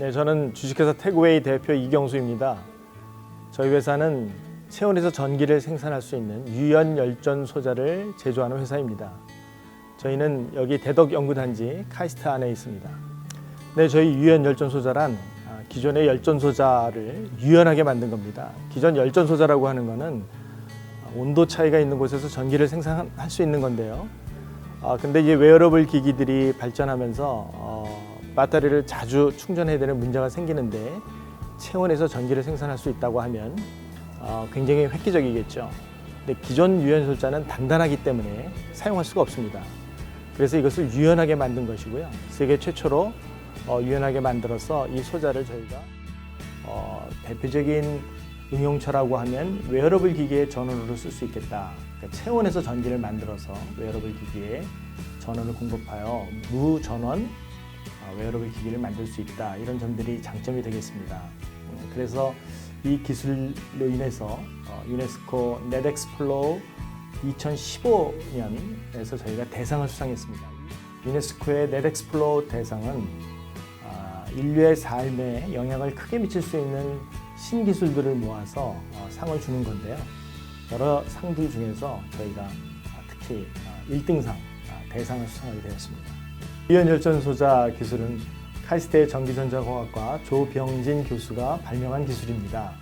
네, 저는 주식회사 태그웨이 대표 이경수입니다. 저희 회사는 체온에서 전기를 생산할 수 있는 유연 열전 소자를 제조하는 회사입니다. 저희는 여기 대덕 연구단지 카이스트 안에 있습니다. 네, 저희 유연 열전 소자란 아, 기존의 열전 소자를 유연하게 만든 겁니다. 기존 열전 소자라고 하는 것은 온도 차이가 있는 곳에서 전기를 생산할 수 있는 건데요. 아, 근데 이제 웨어러블 기기들이 발전하면서 어, 배터리를 자주 충전해야 되는 문제가 생기는데 체온에서 전기를 생산할 수 있다고 하면 어, 굉장히 획기적이겠죠. 근데 기존 유연소자는 단단하기 때문에 사용할 수가 없습니다. 그래서 이것을 유연하게 만든 것이고요. 세계 최초로 어, 유연하게 만들어서 이 소자를 저희가 어, 대표적인 응용처라고 하면 웨어러블 기기의 전원으로 쓸 수 있겠다. 그러니까 체온에서 전기를 만들어서 웨어러블 기기에 전원을 공급하여 무전원 어, 웨어러블 기기를 만들 수 있다. 이런 점들이 장점이 되겠습니다. 음, 그래서 이 기술로 인해서 어, 유네스코 넷엑스플로 2015년에서 저희가 대상을 수상했습니다. 유네스코의 넷엑스플로 대상은 아, 인류의 삶에 영향을 크게 미칠 수 있는 신기술들을 모아서 어, 상을 주는 건데요. 여러 상들 중에서 저희가 아, 특히 1등상 대상을 수상하게 되었습니다. 유연열전 소자 기술은 카이스트의 전기전자공학과 조병진 교수가 발명한 기술입니다.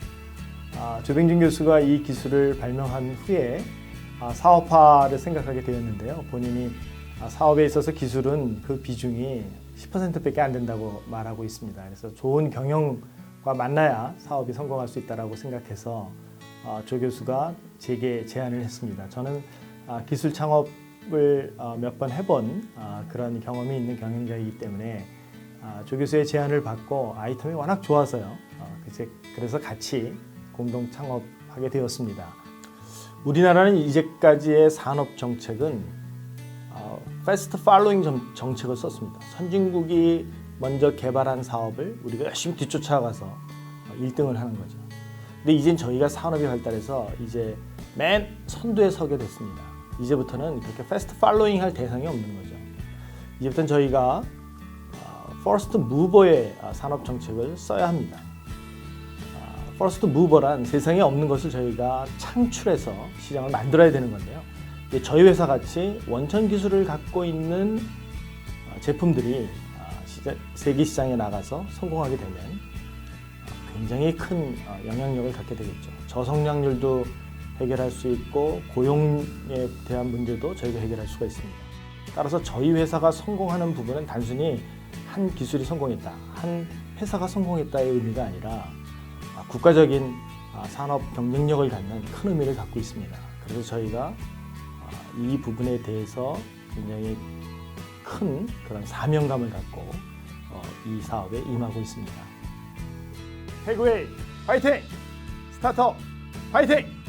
아, 조병진 교수가 이 기술을 발명한 후에 아, 사업화를 생각하게 되었는데요. 본인이 아, 사업에 있어서 기술은 그 비중이 10%밖에 안 된다고 말하고 있습니다. 그래서 좋은 경영과 만나야 사업이 성공할 수 있다라고 생각해서 어, 조 교수가 제게 제안을 했습니다. 저는 아, 기술 창업 을 어, 몇번 해본 아, 그런 경험이 있는 경영자이기 때문에 아, 조 교수의 제안을 받고 아이템이 워낙 좋아서요. 어, 그래서- 같이 공동 창업하게 되었습니다. 우리나라는 이제까지의 산업 정책은 패스트 팔로잉 정책을 썼습니다. 선진국이 먼저 개발한 사업을 우리가 열심히 뒤쫓아가서 어, 1등을 하는 거죠. 근데 이젠 저희가 산업이 발달해서 이제 맨 선두에 서게 됐습니다. 이제부터는 그렇게 패스트 팔로잉 할 대상이 없는 거죠. 이제부터는 저희가 퍼스트 무버의 어, 산업 정책을 써야 합니다. 퍼스트 무버란 세상에 없는 것을 저희가 창출해서 시장을 만들어야 되는 건데요. 저희 회사 같이 원천 기술을 갖고 있는 어, 제품들이 어, 세계 시장에 나가서 성공하게 되면 어, 굉장히 큰 어, 영향력을 갖게 되겠죠. 저성장률도 해결할 수 있고 고용에 대한 문제도 저희가 해결할 수가 있습니다. 따라서 저희 회사가 성공하는 부분은 단순히 한 기술이 성공했다, 한 회사가 성공했다의 의미가 아니라 아, 국가적인 아, 산업 경쟁력을 갖는 큰 의미를 갖고 있습니다. 그래서 저희가 아, 이 부분에 대해서 굉장히 큰 그런 사명감을 갖고 어, 이 사업에 임하고 있습니다. 태그웨이 파이팅! 스타트업 파이팅!